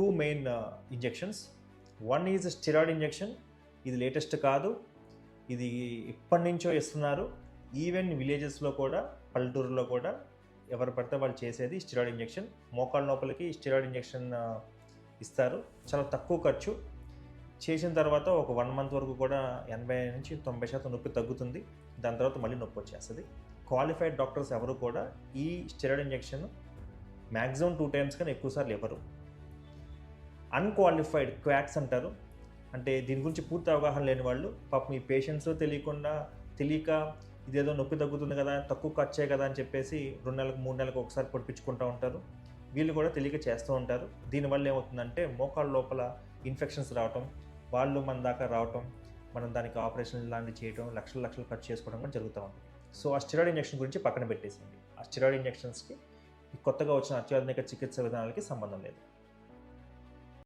Two main injections one is steroid injection ఇది latest కాదు. ఇది ఎప్పటి నుంచో ఇస్తున్నారు. ఈవెన్ విలేజెస్లో కూడా పల్లెటూరులో కూడా ఎవరు పడితే వాళ్ళు చేసేది స్టిరాయిడ్ ఇంజెక్షన్ మోకాళ్ళ లోపలికి స్టిరాయిడ్ ఇంజెక్షన్ ఇస్తారు. చాలా తక్కువ ఖర్చు. చేసిన తర్వాత ఒక వన్ మంత్ వరకు కూడా ఎనభై నుంచి తొంభై శాతం నొప్పి తగ్గుతుంది. దాని తర్వాత మళ్ళీ నొప్పి వచ్చేస్తుంది. క్వాలిఫైడ్ డాక్టర్స్ ఎవరు కూడా ఈ steroid injection maximum two times కానీ ఎక్కువసార్లు ఇవ్వరు. అన్క్వాలిఫైడ్ క్వాక్స్ అంటారు. అంటే దీని గురించి పూర్తి అవగాహన లేని వాళ్ళు పాపం ఈ పేషెంట్స్ తెలియకుండా తెలియక ఇదేదో నొప్పి తగ్గుతుంది కదా తక్కువ ఖర్చే కదా అని చెప్పేసి రెండు నెలలకు మూడు నెలలకు ఒకసారి పొడిపించుకుంటూ ఉంటారు. వీళ్ళు కూడా తెలియక చేస్తూ ఉంటారు. దీనివల్ల ఏమవుతుందంటే మోకాళ్ళ లోపల ఇన్ఫెక్షన్స్ రావటం వాళ్ళు మన దాకా రావటం మనం దానికి ఆపరేషన్ లాంటివి చేయడం లక్షల లక్షలు ఖర్చు చేసుకోవడం కూడా జరుగుతూ ఉంది సో ఆ స్టిరాయిడ్ ఇంజెక్షన్ గురించి పక్కన పెట్టేసింది ఆ స్టిరాయిడ్ ఇంజెక్షన్స్కి కొత్తగా వచ్చిన అత్యాధునిక చికిత్స విధానాలకి సంబంధం లేదు.